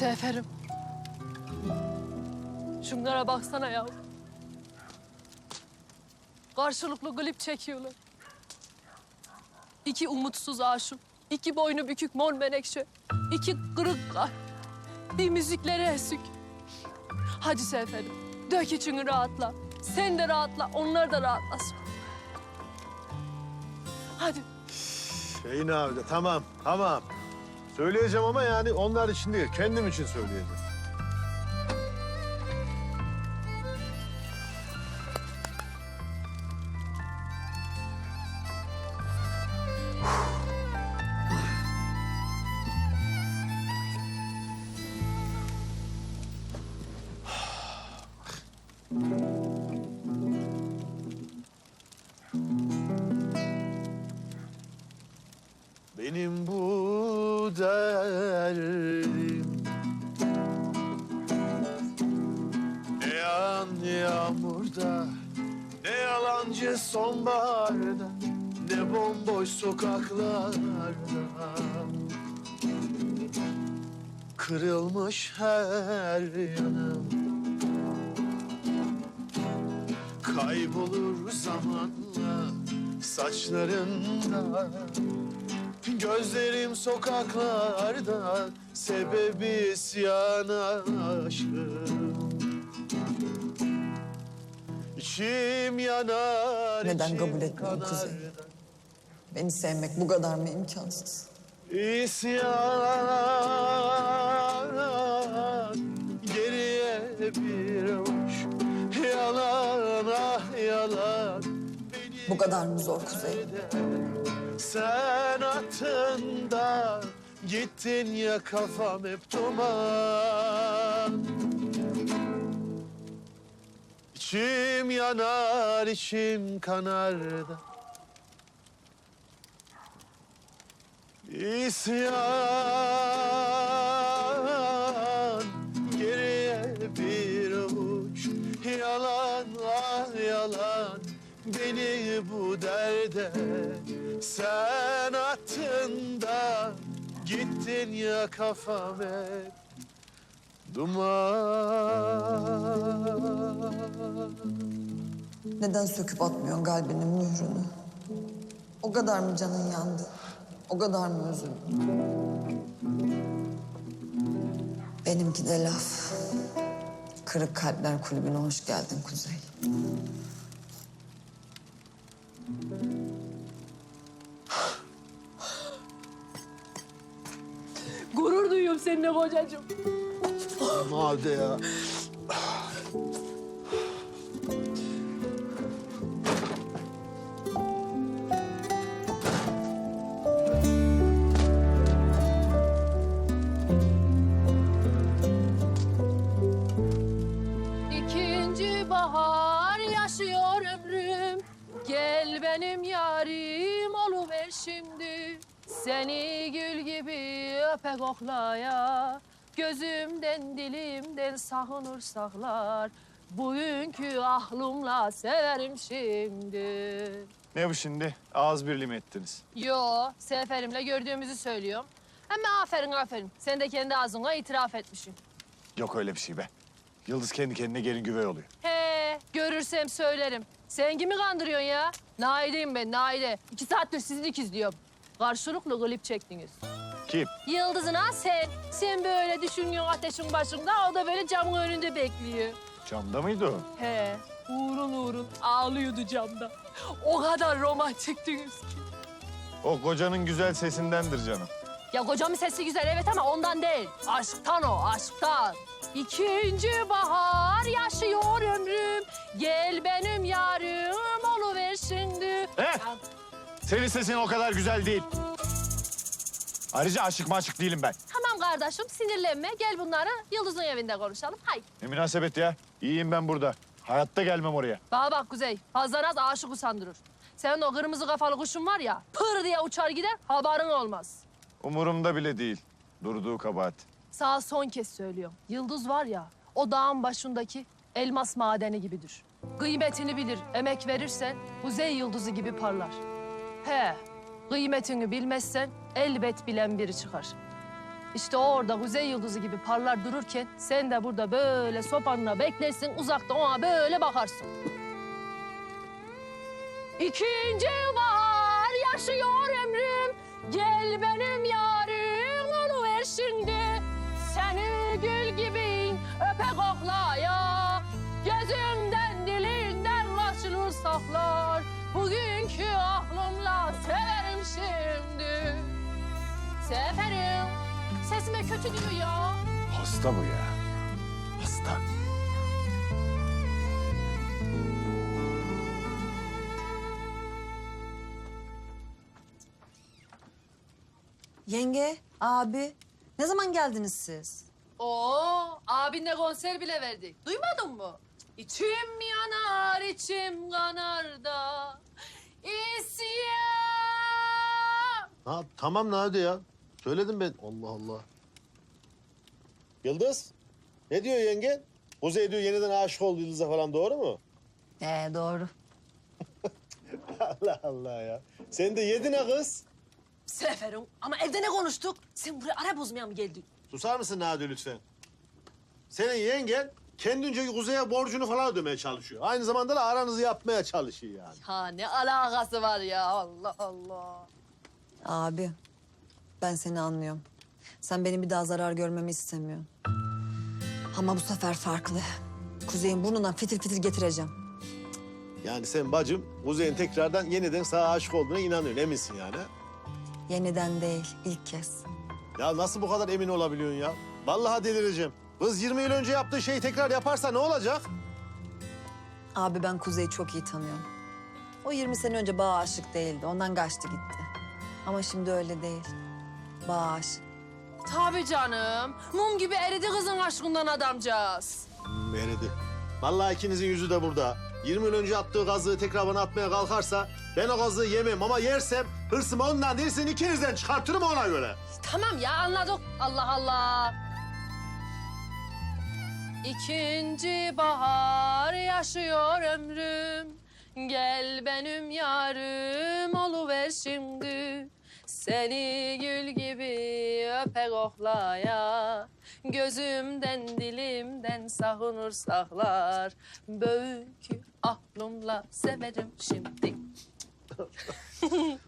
Seferim. Şunlara baksana ya. Karşılıklı klip çekiyorlar. İki umutsuz aşık, iki boynu bükük mor menekşe, iki kırık bir müzikleri esük. Hadi Seferim, dök içini rahatla. Sen de rahatla, onlar da rahatlasın. Hadi. Şeyin abi de tamam, tamam. Söyleyeceğim ama yani onlar için değil, kendim için söyleyeceğim. Benim bu derdim. Ne yağan yağmurda Ne yalancı sonbaharda Ne bomboş sokaklarda. Kırılmış her yanım Kaybolur zamanla saçlarında Gözlerim sokaklarda sebebi isyan aşkım İçim yanar Neden içim kabul etmiyorsun kanar Kuzey? Beni sevmek bu kadar mı imkansız? İsyan geriye bir avuç Yalan ah yalan Bu kadar mı zor Kuzey? Sen attığında gittin ya kafam hep duman. İçim yanar, içim kanar da İsyan geriye bir avuç Yalan ah yalan beni bu derde Sen attın gittin ya kafam hep duman Neden söküp atmıyorsun kalbinin mührünü? O kadar mı canın yandı? O kadar mı üzüldün? Benimki de laf. Kırık Kalpler Kulübü'ne hoş geldin Kuzey. Seninle kocacığım. Hadi ya. İkinci bahar yaşıyor ömrüm. Gel benim yarim oluver şimdi. Seni gül gibi öpe koklaya. Gözümden dilimden sakınır saklar. Bugünkü aklımla severim şimdi. Ne bu şimdi? Ağız birliği mi ettiniz? Yo, seferimle gördüğümüzü söylüyorum. Ama aferin aferin. Sen de kendi ağzınla itiraf etmişsin. Yok öyle bir şey be. Yıldız kendi kendine gelin güvey oluyor. He, görürsem söylerim. Sen kimi kandırıyorsun ya? Naide'yim ben, Naide. İki saattir sizi dikiz diyorum. Karşılıklı klip çektiniz. Kim? Yıldız'ın ha sen. Sen böyle düşünüyorsun ateşin başında, o da böyle camın önünde bekliyor. Camda mıydı o? He, uğrun uğrun ağlıyordu camda. O kadar romantiktiniz ki. O kocanın güzel sesindendir canım. Ya kocamın sesi güzel evet ama ondan değil. Aşktan o, aşktan. İkinci bahar yaşıyor ömrüm. Gel benim yarım oluver şimdi. He? Senin sesin o kadar güzel değil. Ayrıca aşık maşık değilim ben. Tamam kardeşim sinirlenme. Gel bunları Yıldız'ın evinde konuşalım. Haydi. Ne münasebet ya. İyiyim ben burada. Hayatta gelmem oraya. Bana bak Kuzey. Fazla naz aşık usandırır. Senin o kırmızı kafalı kuşun var ya pır diye uçar gider haberin olmaz. Umurumda bile değil. Durduğu kabahat. Sağ son kez söylüyorum. Yıldız var ya o dağın başındaki elmas madeni gibidir. Kıymetini bilir, emek verirsen kuzey yıldızı gibi parlar. He, kıymetini bilmezsen elbet bilen biri çıkar. İşte orada kuzey yıldızı gibi parlar dururken sen de burada böyle sopanla beklersin uzakta ona böyle bakarsın. İkinci bahar yaşıyor ömrüm Gel benim yarim oluver şimdi Seni gül gibi öpe koklaya Sesime kötü diyor ya Hasta bu ya. Hasta. Yenge, abi ne zaman geldiniz siz? Oo, abinle konser bile verdik. Duymadın mı? İçim yanar, içim kanar da isyan. Ha, tamam Nade ya. Söyledim ben. Allah Allah. Yıldız, ne diyor yenge? Kuzey diyor yeniden aşık oldu Yıldız'a falan doğru mu? Ee doğru. Allah Allah ya. Sen de yedin ha kız. Seferim ama evde ne konuştuk? Sen buraya ara bozmaya mı geldin? Susar mısın Nade lütfen? Senin yengen kendince Kuzey'e borcunu falan ödemeye çalışıyor. Aynı zamanda da aranızı yapmaya çalışıyor yani. Ha ne alakası var ya Allah Allah. Abi, ben seni anlıyorum. Sen benim bir daha zarar görmemi istemiyorsun. Ama bu sefer farklı. Kuzey'in burnundan fitil fitil getireceğim. Yani sen bacım Kuzey'in tekrardan yeniden sana aşık olduğuna inanıyorsun eminsin yani. Yeniden değil, ilk kez. Ya nasıl bu kadar emin olabiliyorsun ya? Vallahi delireceğim. Kız 20 yıl önce yaptığı şeyi tekrar yaparsa ne olacak? Abi ben Kuzey'i çok iyi tanıyorum. O 20 sene önce bağ aşık değildi. Ondan kaçtı gitti. Ama şimdi öyle değil. Bağ aşık. Tabii canım. Mum gibi eridi kızın aşkından adamcağız. Hmm, eridi. Vallahi ikinizin yüzü de burada. 20 yıl önce attığı gazı tekrar bana atmaya kalkarsa ben o gazı yemem ama yersem hırsımı ondan değil sizin ikinizden çıkartırım ona göre. Tamam ya anladık. Allah Allah. İkinci bahar yaşıyor ömrüm. Gel benim yarım oluver şimdi. Seni gül gibi öpe koklaya. Gözümden dilimden sakınır saklar. Böyükü aklımla severim şimdi.